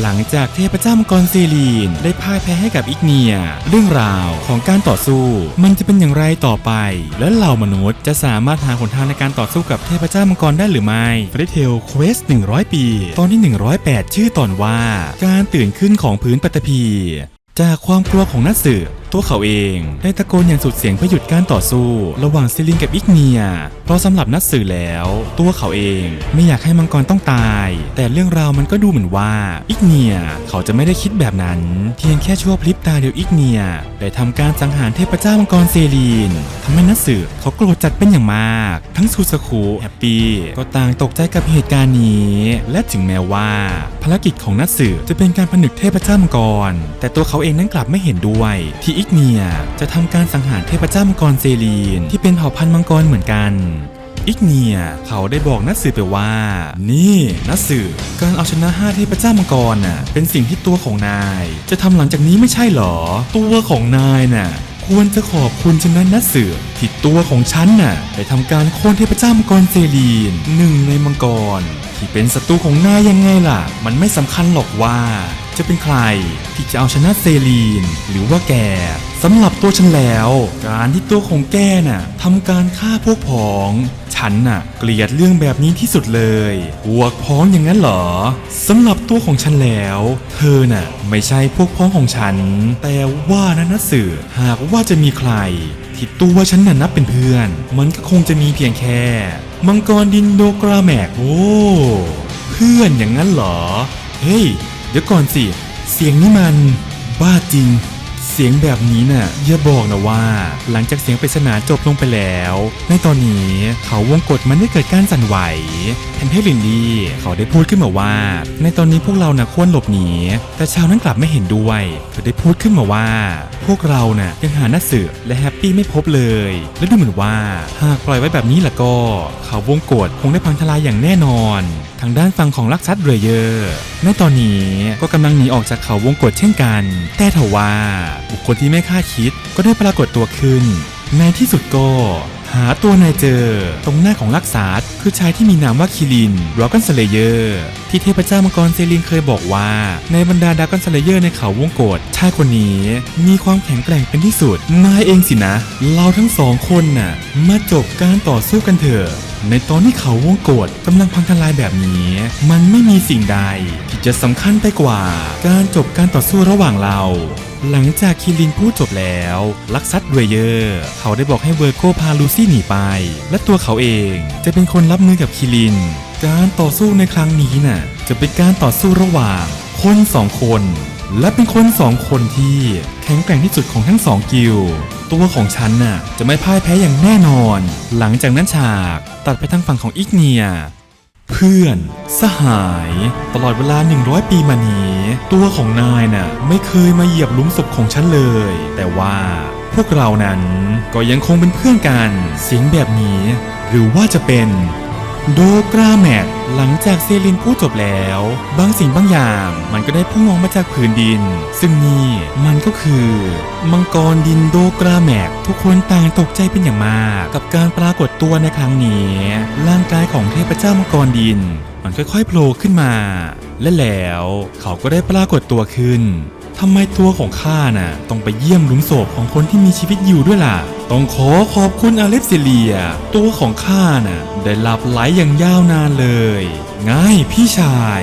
หลังจากเทพเจ้ามังกรเซลีน ได้พ่ายแพ้ให้กับอิกเนีย เรื่องราวของการต่อสู้ มันจะเป็นอย่างไรต่อไป และเหล่ามนุษย์จะสามารถหาหนทางในการต่อสู้กับเทพเจ้ามังกรได้หรือไม่ฟรเทลเควส100 ปี ตอนที่ 108 ชื่อตอนว่า การตื่นขึ้นของพื้นปฐพี จากความกลัวของนักสืบ ตัวเขาเองได้ตะโกนอย่างสุดเสียงเพื่อหยุดการต่อสู้ ระหว่างซิลินกับอิกเนีย เพราะสำหรับนัตสึแล้ว ตัวเขาเองไม่อยากให้มังกรต้องตาย แต่เรื่องราวมันก็ดูเหมือนว่าอิกเนียเขาจะไม่ได้คิดแบบนั้น เพียงแค่ชั่วพริบตาเดียวอิกเนียได้ทำการสังหารเทพเจ้ามังกรเซลีนทำให้นัตสึเขาโกรธจัดเป็นอย่างมาก ทั้งซูซาคุแฮปปี้ก็ต่างตกใจกับเหตุการณ์นี้ และถึงแม้ว่า ภารกิจของนัตสึจะเป็นการผนึกเทพเจ้ามังกร แต่ตัวเขาเองนั้นกลับไม่เห็นด้วยที่อิกเนียจะทำการสังหารเทพเจ้ามังกรเซลีน ที่เป็นเผ่าพันธุ์มังกรเหมือนกันอิกเนียเขาได้บอกนัตสึไปว่า นี่นัตสึการเอาชนะห้าเทพเจ้ามังกรน่ะเป็นสิ่งที่ตัวของนาย จะทำหลังจากนี้ไม่ใช่หรอ ตัวของนายน่ะ ควรจะขอบคุณฉันนะนัตสึที่ตัวของฉันน่ะได้ทำการโค่นเทพเจ้ามังกรเซลีนหนึ่งในมังกร ที่เป็นศัตรูของนายยังไงล่ะ มันไม่สำคัญหรอกว่า จะเป็นใครที่จะเอาชนะเซลีน หรือว่าแกสำหรับตัวฉันแล้ว การที่ตัวของแกน่ะทำการฆ่าพวกพ้อง ฉันน่ะ เกลียดเรื่องแบบนี้ที่สุดเลยพวกพ้องอย่างนั้นเหรอสำหรับตัวของฉันแล้ว เธอน่ะ ไม่ใช่พวกพ้องของฉัน แต่ว่านะนัสื่อหากว่าจะมีใครที่ตัวฉันน่ะนับเป็นเพื่อน มันก็คงจะมีเพียงแค่มังกรดินโดกราแมกโอ้เพื่อนอย่างนั้นเหรอ เฮ้ย เดี๋ยวก่อนสิ เสียงนี่มัน บ้าจริง เสียงแบบนี้น่ะอย่าบอกนะว่า หลังจากเสียงปริศนาจบลงไปแล้ว ในตอนนี้เขาวงกฏมันได้เกิดการสั่นไหวแพนเทลินดีเขาได้พูดขึ้นมาว่า ในตอนนี้พวกเราน่ะควรหลบหนีแต่ชาวนั้นกลับไม่เห็นด้วยเธอได้พูดขึ้นมาว่า พวกเราน่ะยังหาหน้าเสือและแฮปปี้ไม่พบเลย และดูเหมือนว่าหากปล่อยไว้แบบนี้ล่ะก็ เขาวงกฏคงได้พังทลายอย่างแน่นอน ทางด้านฝั่งของลักซัดเรเยอร์ในตอนนี้ก็กำลังหนีออกจากเขาวงกฏเช่นกัน แต่ทว่า บุคคลที่ไม่คาดคิดก็ได้ปรากฏตัวขึ้น ในที่สุดก็หาตัวนายเจอ ตรงหน้าของลักษาดคือชายที่มีนามว่าคิรินดราก้อนสเลเยอร์ที่เทพเจ้ามังกรเซลินเคยบอกว่า ในบรรดาดราก้อนสเลเยอร์ในเขาวงกฏชายคนนี้มีความแข็งแกร่งเป็นที่สุดนายเองสินะ เราทั้งสองคนน่ะ มาจบการต่อสู้กันเถอะ ในตอนที่เขาวงโกฏกำลังพังทลายแบบนี้ มันไม่มีสิ่งใดที่จะสำคัญไปกว่า การจบการต่อสู้ระหว่างเราหลังจากคิรินพูดจบแล้ว ลักซัดเรเยอร์ เขาได้บอกให้เวอร์โกพาลูซี่หนีไป และตัวเขาเองจะเป็นคนรับมือกับคิริน การต่อสู้ในครั้งนี้น่ะ จะเป็นการต่อสู้ระหว่าง คนสองคน และเป็นคนสองคนที่แข็งแกร่งที่สุดของทั้งสองกิลด์ ตัวของฉันน่ะจะไม่พ่ายแพ้อย่างแน่นอน หลังจากนั้นฉากตัดไปทางฝั่งของอิกเนีย เพื่อน สหาย ตลอดเวลา 100 ปีมานี้ ตัวของนายน่ะไม่เคยมาเหยียบลุมศพของฉันเลย แต่ว่าพวกเรานั้นก็ยังคงเป็นเพื่อนกัน เสียงแบบนี้ หรือว่าจะเป็น โดกราแมกหลังจากเซลินพูดจบแล้ว บางสิ่งบางอย่างมันก็ได้พุ่งออกมาจากผืนดิน ซึ่งนี่มันก็คือ มังกรดินโดกราแมกทุกคนต่างตกใจเป็นอย่างมาก กับการปรากฏตัวในครั้งนี้ ร่างกายของเทพเจ้ามังกรดิน มันค่อยๆโผล่ขึ้นมา และแล้วเขาก็ได้ปรากฏตัวขึ้น ทำไมตัวของข้าน่ะ ต้องไปเยี่ยมหลุมศพของคนที่มีชีวิตอยู่ด้วยล่ะ ต้องขอขอบคุณอเล็กซิเลีย ตัวของข้าน่ะ ได้หลับไหลอย่างยาวนานเลย ง่ายพี่ชาย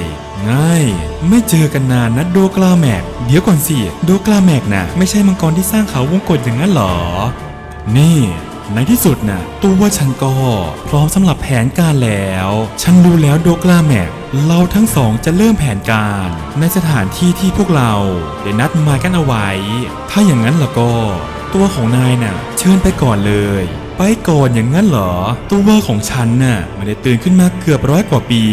ง่ายไม่เจอกันนานนะโดกลาแมก เดี๋ยวก่อนสิ โดกลาแมกน่ะ ไม่ใช่มังกรที่สร้างเขาวงกฏอย่างนั้นหรอ นี่ ในที่สุดน่ะตัวฉันก็พร้อมสำหรับแผนการแล้ว ฉันดูแล้วโดกลาแมกเราทั้งสองจะเริ่มแผนการ ในสถานที่ที่พวกเราได้นัดมายกันเอาไว้ ถ้าอย่างนั้นล่ะก็ ตัวของนายน่ะ เชิญไปก่อนเลย ไปก่อนอย่างนั้นเหรอ ตัวของฉันน่ะไม่ได้ตื่นขึ้นมาเกือบร้อยกว่าปี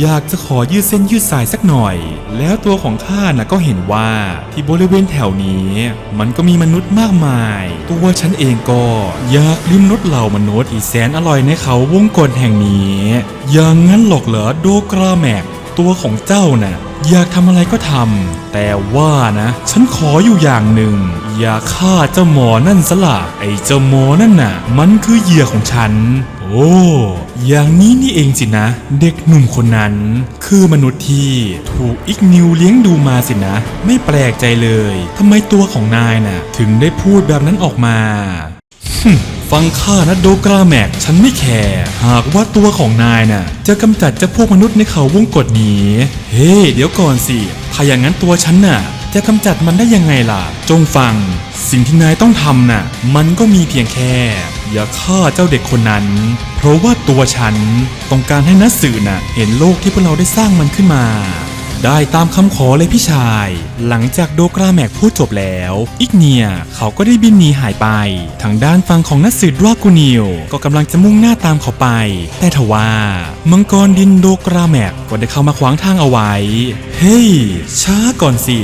อยากจะขอยืดเส้นยืดสายสักหน่อย แล้วตัวของข้าน่ะก็เห็นว่าที่บริเวณแถวนี้ มันก็มีมนุษย์มากมาย ตัวฉันเองก็อยากลิ้มรสเหล่ามนุษย์ที่แสนอร่อยในเขาวงกฏแห่งนี้ อย่างนั้นหรอกเหรอโดกราแมกตัวของเจ้าน่ะอยากทำอะไรก็ทำแต่ว่านะ ฉันขออยู่อย่างหนึ่ง อย่าฆ่าเจ้าหมอนั่นสละไอ้เจ้าหมอนั่นน่ะ มันคือเหยื่อของฉัน โอ้อย่างนี้นี่เองสินะ เด็กหนุ่มคนนั้น คือมนุษย์ที่ถูกอิกนิวเลี้ยงดูมาสินะ ไม่แปลกใจเลยทำไมตัวของนายน่ะ ถึงได้พูดแบบนั้นออกมาฟังข้านะโดกราแมกฉันไม่แคร์หากว่าตัวของนายน่ะ จะกำจัดเจ้าพวกมนุษย์ในเขาวงกฏนี้ เฮ้เดี๋ยวก่อนสิ ถ้าอย่างนั้นตัวฉันน่ะ จะกำจัดมันได้ยังไงล่ะ จงฟัง สิ่งที่นายต้องทำน่ะ มันก็มีเพียงแค่ อย่าฆ่าเจ้าเด็กคนนั้น เพราะว่าตัวฉันต้องการให้นัสื่อน่ะ เห็นโลกที่พวกเราได้สร้างมันขึ้นมา ได้ตามคำขอเลยพี่ชาย หลังจากโดกราแมกพูดจบแล้ว อิกเนียเขาก็ได้บินหนีหายไป ทางด้านฝั่งของนัสืบดรากูนิลก็กำลังจะมุ่งหน้าตามเขาไป แต่ทว่า มังกรดินโดกราแมกก็ได้เข้ามาขวางทางเอาไว้ เฮ้ยช้าก่อนสิ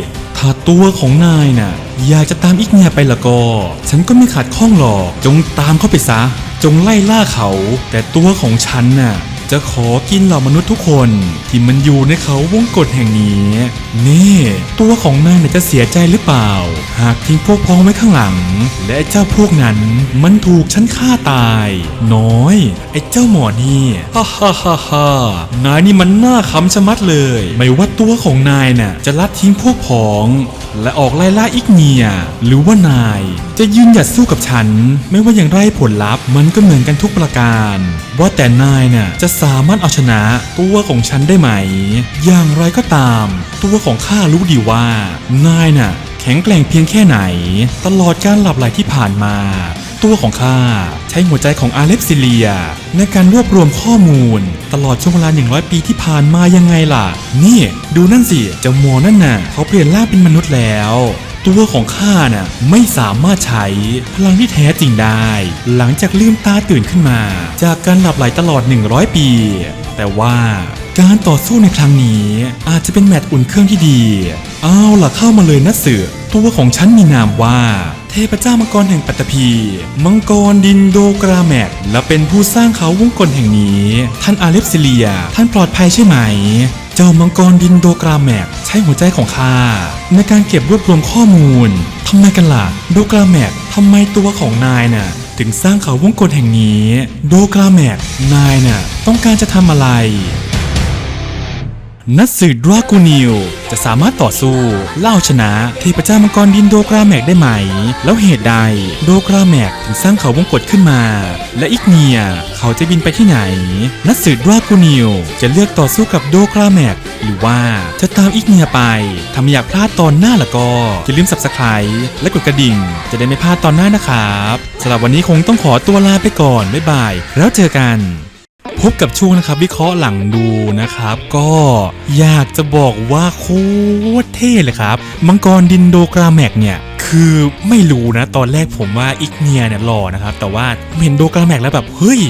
ถ้าตัวของนายน่ะ อยากจะตามอีกเนียไปละก็ ฉันก็ไม่ขาดข้องหรอก จงตามเข้าไปซะ จงไล่ล่าเขา แต่ตัวของฉันน่ะ จะขอกินเหล่ามนุษย์ทุกคนที่มันอยู่ในเขาวงกฏแห่งนี้ นี่ ตัวของนายน่ะจะเสียใจหรือเปล่า หากทิ้งพวกพ้องไว้ข้างหลัง และเจ้าพวกนั้นมันถูกฉันฆ่าตาย น้อย ไอ้เจ้าหมอนี่ฮ่าฮ่าฮ่าฮ่านายนี่มันน่าขำชะมัดเลย ไม่ว่าตัวของนายน่ะจะลัดทิ้งพวกพ้อง และออกไล่ล่าอิกเนีย หรือว่านาย จะยืนหยัดสู้กับฉัน ไม่ว่าอย่างไรผลลัพธ์มันก็เหมือนกันทุกประการ ว่าแต่นายน่ะจะสามารถเอาชนะตัวของฉันได้ไหม อย่างไรก็ตาม ตัวของข้ารู้ดีว่า นายน่ะ แข็งแกร่งเพียงแค่ไหน ตลอดการหลับไหลที่ผ่านมา ตัวของข้าใช้หัวใจของอาเล็กซิเลีย ในการรวบรวมข้อมูล ตลอดช่วงเวลา 100 ปีที่ผ่านมายังไงล่ะ นี่ ดูนั่นสิเจ้าหมอนั่นน่ะ เขาเปลี่ยนร่างเป็นมนุษย์แล้ว ตัวของข้าน่ะไม่สามารถใช้พลังที่แท้จริงได้ หลังจากลืมตาตื่นขึ้นมา จากการหลับไหลตลอด 100 ปี แต่ว่าการต่อสู้ในครั้งนี้อาจจะเป็นแมตช์อุ่นเครื่องที่ดี เอาล่ะเข้ามาเลยนะเสือตัวของฉันมีนามว่า เทพเจ้ามังกรแห่งปัตตภีมังกรดินโดกราแมกและเป็นผู้สร้างเขาวงกลแห่งนี้ ท่านอาเลฟซิเลีย ท่านปลอดภัยใช่ไหม เจ้ามังกรดินโดกราแมกใช้หัวใจของข้าในการเก็บรวบรวมข้อมูลทำไมกันล่ะโดกราแมกทำไมตัวของนายน่ะถึงสร้างเขาวงกลแห่งนี้ โดกราแมกนายน่ะต้องการจะทำอะไร นักสืบดรากูนิลจะสามารถต่อสู้เล่าชนะเทพเจ้ามังกรดินโดกราแมกได้ไหม แล้วเหตุใดโดกราแมกถึงสร้างเขาวงกฏขึ้นมา และอิกเนียเขาจะบินไปที่ไหน นักสืบดรากูนิลจะเลือกต่อสู้กับโดกราแมกหรือว่าจะตามอิกเนียไปถ้าไมอยากพลาดตอนหน้าละก็อย่าลืม subscribe และกดกระดิ่ง จะได้ไม่พลาดตอนหน้านะครับสำหรับวันนี้คงต้องขอตัวลาไปก่อนบ๊ายบาย แล้วเจอกัน พบกับช่วงนะครับวิเคราะห์หลังดูนะครับ ก็อยากจะบอกว่าโคตรเท่เลยครับ มังกรดินโดกราแมกเนี่ยคือไม่รู้นะ ตอนแรกผมว่าอิกเนียเนี่ยหล่อนะครับ แต่ว่าเห็นโดกราแมกแล้วแบบเฮ้ย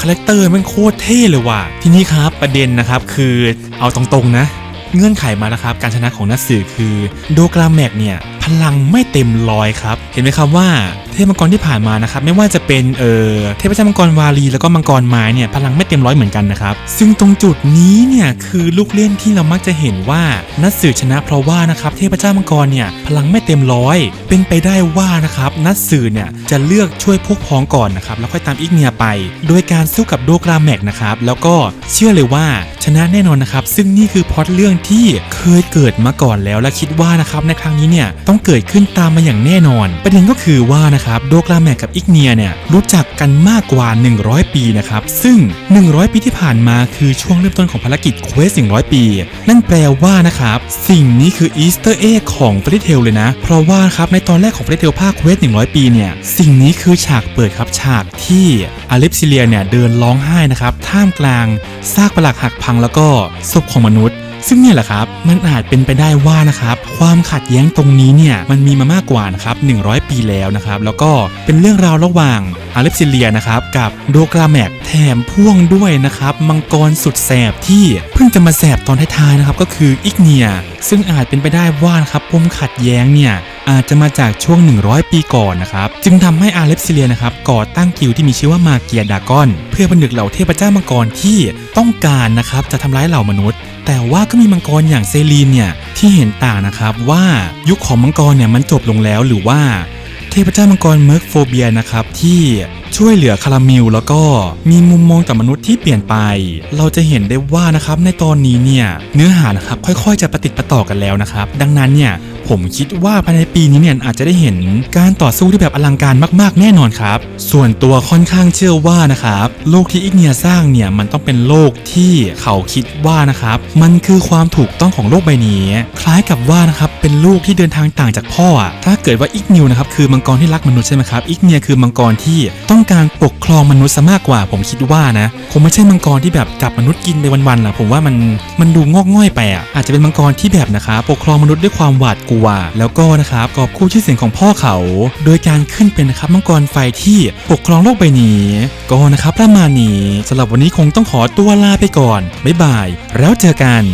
คาแรคเตอร์มันโคตรเท่เลยว่ะ ทีนี้ครับประเด็นนะครับคือเอาตรงๆนะ เงื่อนไขมาแล้วครับ การชนะของนักสือคือโดกราแมกเนี่ยพลังไม่เต็มร้อยครับ เห็นไหมครับว่าเทพมังกรที่ผ่านมานะครับ ไม่ว่าจะเป็นเอ่อเทพเจ้ามังกรวาลีแล้วก็มังกรไม้เนี่ยพลังไม่เต็มร้อยเหมือนกันนะครับ ซึ่งตรงจุดนี้เนี่ยคือลูกเล่นที่เรามักจะเห็นว่านักสือชนะเพราะว่านะครับเทพเจ้ามังกรเนี่ยพลังไม่เต็มร้อย เป็นไปได้ว่านะครับนักสือเนี่ยจะเลือกช่วยพวกพ้องก่อนนะครับแล้วค่อยตามอิกเนียไป โดยการสู้กับโดกราแมกนะครับแล้วก็เชื่อเลยว่า ชนะแน่นอนนะครับ ซึ่งนี่คือพอตเรื่องที่เคยเกิดมาก่อนแล้วและคิดว่านะครับในครั้งนี้เนี่ยต้องเกิดขึ้นตามมาอย่างแน่นอน ประเด็นก็คือว่านะครับโดกราแมกกับอิกเนียเนี่ยรู้จักกันมากกว่า 100 ปีนะครับซึ่ง 100 ปีที่ผ่านมาคือช่วงเริ่มต้นของภารกิจเควส100 ปี นั่นแปลว่านะครับสิ่งนี้คืออีสเตอร์เอ็กของฟร y t เทลเลยนะ เพราะว่าครับในตอนแรกของฟร y t เทลภาคเควส100 ปีเนี่ยสิ่งนี้คือฉากเปิดครับฉากที่ อลิฟซิเลียเนี่ยเดินร้องไห้นะครับท่ามกลางซากปรักหักพังแล้วก็ศพของมนุษย์ซึ่งเนี่ยแหละครับ มันอาจเป็นไปได้ว่านะครับ ความขัดแย้งตรงนี้เนี่ย มันมีมามากกว่านะครับ 100 ปีแล้วนะครับ แล้วก็เป็นเรื่องราวระหว่างอาเลปซิเลียนะครับ กับโดกราแมกแถมพ่วงด้วยนะครับ มังกรสุดแสบที่เพิ่งจะมาแสบตอนท้ายๆนะครับ ก็คืออิกเนีย ซึ่งอาจเป็นไปได้ว่านะครับปมขัดแย้งเนี่ย อาจจะมาจากช่วง 100 ปีก่อนนะครับ จึงทำให้อาเลปซิเลียนะครับก่อตั้งกิลที่มีชื่อว่ามาเกียดากอน เพื่อผนึกเหล่าเทพเจ้ามังกรที่ต้องการนะครับจะทำร้ายเหล่ามนุษย์ แต่ว่าก็มีมังกรอย่างเซลีนเนี่ยที่เห็นต่างนะครับว่ายุคของมังกรเนี่ยมันจบลงแล้วหรือว่าเทพเจ้ามังกรเมิร์กโฟเบียนะครับที่ ช่วยเหลือคาราเมลแล้วก็มีมุมมองต่อมนุษย์ที่เปลี่ยนไป เราจะเห็นได้ว่านะครับในตอนนี้เนี่ยเนื้อหานะครับค่อยๆ จะประติดประต่อกันแล้วนะครับ ดังนั้นเนี่ยผมคิดว่าภายในปีนี้เนี่ยอาจจะได้เห็นการต่อสู้ที่แบบอลังการมากๆ แน่นอนครับ ส่วนตัวค่อนข้างเชื่อว่านะครับโลกที่อิกเนียสร้างเนี่ยมันต้องเป็นโลกที่เขาคิดว่านะครับมันคือความถูกต้องของโลกใบนี้ คล้ายกับว่านะครับเป็นลูกที่เดินทางต่างจากพ่อ ถ้าเกิดว่าอิกนิวนะครับคือมังกรที่รักมนุษย์ใช่ไหมครับอิกเนียคือมังกรที่ต้องการปกครองมนุษย์ซะมากกว่า ผมคิดว่านะคงไม่ใช่มังกรที่แบบจับมนุษย์กินไปวันๆล่ะผมว่ามันมันดูงอกง่อยไปอะอาจจะเป็นมังกรที่แบบนะครับปกครองมนุษย์ด้วยความหวาดกลัว แล้วก็นะครับกอบคู่ชื่อเสียงของพ่อเขา โดยการขึ้นเป็นนะครับมังกรไฟที่ปกครองโลกใบนี้ก็นะครับประมาณนี้สำหรับวันนี้คงต้องขอตัวลาไปก่อนบ๊ายบาย แล้วเจอกัน